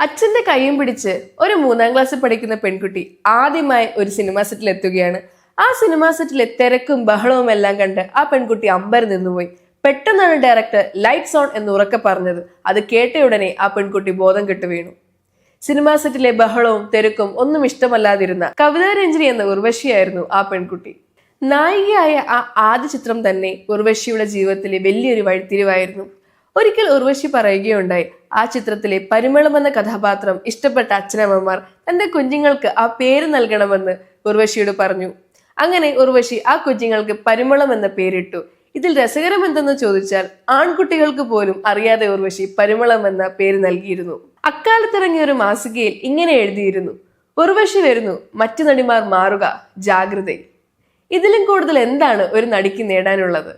അച്ഛന്റെ കൈയും പിടിച്ച് ഒരു മൂന്നാം ക്ലാസ്സിൽ പഠിക്കുന്ന പെൺകുട്ടി ആദ്യമായി ഒരു സിനിമാ സെറ്റിൽ എത്തുകയാണ്. ആ സിനിമാ സെറ്റിലെ തിരക്കും ബഹളവും എല്ലാം കണ്ട് ആ പെൺകുട്ടി അമ്പരം നിന്നുപോയി. പെട്ടെന്നാണ് ഡയറക്ടർ ലൈറ്റ്സ് ഓൺ എന്ന് ഉറക്കെ പറഞ്ഞത്. അത് കേട്ടയുടനെ ആ പെൺകുട്ടി ബോധം കെട്ടു വീണു. സിനിമാ സെറ്റിലെ ബഹളവും തിരക്കും ഒന്നും ഇഷ്ടമല്ലാതിരുന്ന കവിതാ രഞ്ജിനി എന്ന ഉർവശിയായിരുന്നു ആ പെൺകുട്ടി. നായികയായ ആ ആദ്യ ചിത്രം തന്നെ ഉർവശിയുടെ ജീവിതത്തിലെ വലിയൊരു വഴിത്തിരിവായിരുന്നു. ഒരിക്കൽ ഉർവശി പറയുകയുണ്ടായി ആ ചിത്രത്തിലെ പരിമളം എന്ന കഥാപാത്രം ഇഷ്ടപ്പെട്ട അച്ഛനമ്മമാർ തന്റെ കുഞ്ഞുങ്ങൾക്ക് ആ പേര് നൽകണമെന്ന് ഉർവശിയോട് പറഞ്ഞു. അങ്ങനെ ഉർവശി ആ കുഞ്ഞുങ്ങൾക്ക് പരിമളം എന്ന പേരിട്ടു. ഇതിൽ രസകരം എന്തെന്ന് ചോദിച്ചാൽ ആൺകുട്ടികൾക്ക് പോലും അറിയാതെ ഉർവശി പരിമളം എന്ന പേര് നൽകിയിരുന്നു. അക്കാലത്തിറങ്ങിയ ഒരു മാസികയിൽ ഇങ്ങനെ എഴുതിയിരുന്നു. ഉർവശി വരുന്നു മറ്റു നടിമാർ മാറുക ജാഗ്രത ഇതിലും കൂടുതൽ എന്താണ് ഒരു നടിക്ക് നേടാനുള്ളത്?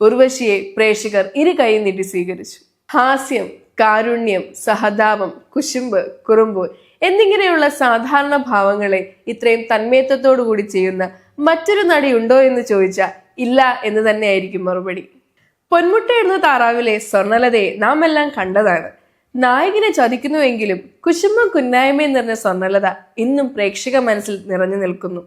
ഉർവശിയെ പ്രേക്ഷകർ ഇരു കൈ നീട്ടി സ്വീകരിച്ചു. ഹാസ്യം കാരുണ്യം സഹതാപം കുശുമ്പ് കുറുമ്പ് എന്നിങ്ങനെയുള്ള സാധാരണ ഭാവങ്ങളെ ഇത്രയും തന്മയത്വത്തോടു കൂടി ചെയ്യുന്ന മറ്റൊരു നടി ഉണ്ടോ എന്ന് ചോദിച്ചാൽ ഇല്ല എന്ന് തന്നെയായിരിക്കും മറുപടി. പൊന്മുട്ട എന്ന താറാവിലെ സ്വർണലതയെ നാം എല്ലാം കണ്ടതാണ്. നായകനെ ചതിക്കുന്നുവെങ്കിലും കുശുമ്പം കുന്നായ്മയും നിറഞ്ഞ സ്വർണലത ഇന്നും പ്രേക്ഷക മനസ്സിൽ നിറഞ്ഞു നിൽക്കുന്നു.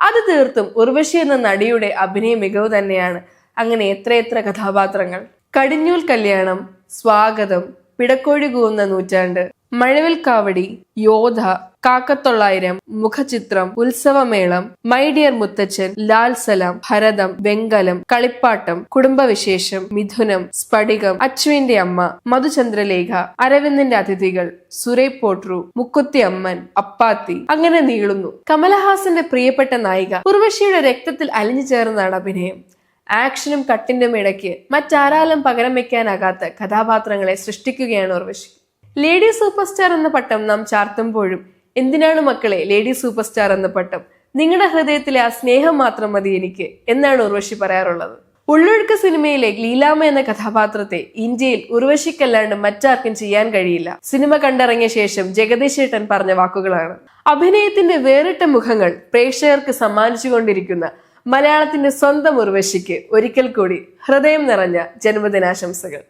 അത് തീർത്തും ഉർവശി എന്ന നടിയുടെ അഭിനയ മികവ് തന്നെയാണ്. അങ്ങനെ എത്രയെത്ര കഥാപാത്രങ്ങൾ. കടിഞ്ഞൂൽ കല്യാണം സ്വാഗതം പിടക്കോഴി കൂവുന്ന നൂറ്റാണ്ട്. മഴവിൽ കാവടി യോധ കാക്കത്തൊള്ളായിരം മുഖചിത്രം ഉത്സവമേളം മൈ ഡിയർ മുത്തച്ഛൻ ലാൽ സലാം ഭരതം വെങ്കലം കളിപ്പാട്ടം കുടുംബവിശേഷം മിഥുനം സ്ഫടികം അച്ചുവിന്റെ അമ്മ മധുചന്ദ്രലേഖ അരവിന്ദന്റെ അതിഥികൾ സുരേ പോട്രു മുക്കുത്തി അമ്മൻ അപ്പാത്തി അങ്ങനെ നീളുന്നു. കമലഹാസന്റെ പ്രിയപ്പെട്ട നായിക ഉർവശിയുടെ രക്തത്തിൽ അലിഞ്ഞു ചേർന്നതാണ് അഭിനയം. ആക്ഷനും കട്ടിന്റും ഇടയ്ക്ക് മറ്റാരാലും പകരം വെക്കാനാകാത്ത കഥാപാത്രങ്ങളെ സൃഷ്ടിക്കുകയാണ് ഉർവശി. ലേഡി സൂപ്പർ സ്റ്റാർ എന്ന പട്ടം നാം ചാർത്തുമ്പോഴും എന്തിനാണ് മക്കളെ ലേഡി സൂപ്പർ സ്റ്റാർ എന്ന പട്ടം? നിങ്ങളുടെ ഹൃദയത്തിലെ ആ സ്നേഹം മാത്രം മതി എനിക്ക് എന്നാണ് ഉർവശി പറയാറുള്ളത്. ഉള്ളൊഴുക്ക് സിനിമയിലെ ലീലാമ എന്ന കഥാപാത്രത്തെ ഇന്ത്യയിൽ ഉർവശിക്കല്ലാണ്ട് മറ്റാർക്കും ചെയ്യാൻ കഴിയില്ല. സിനിമ കണ്ടിറങ്ങിയ ശേഷം ജഗദീശേട്ടൻ പറഞ്ഞ വാക്കുകളാണ്. അഭിനയത്തിന്റെ വേറിട്ട മുഖങ്ങൾ പ്രേക്ഷകർക്ക് സമ്മാനിച്ചുകൊണ്ടിരിക്കുന്ന മലയാളത്തിന്റെ സ്വന്തം ഉർവശിക്ക് ഒരിക്കൽ കൂടി ഹൃദയം നിറഞ്ഞ ജന്മദിനാശംസകൾ.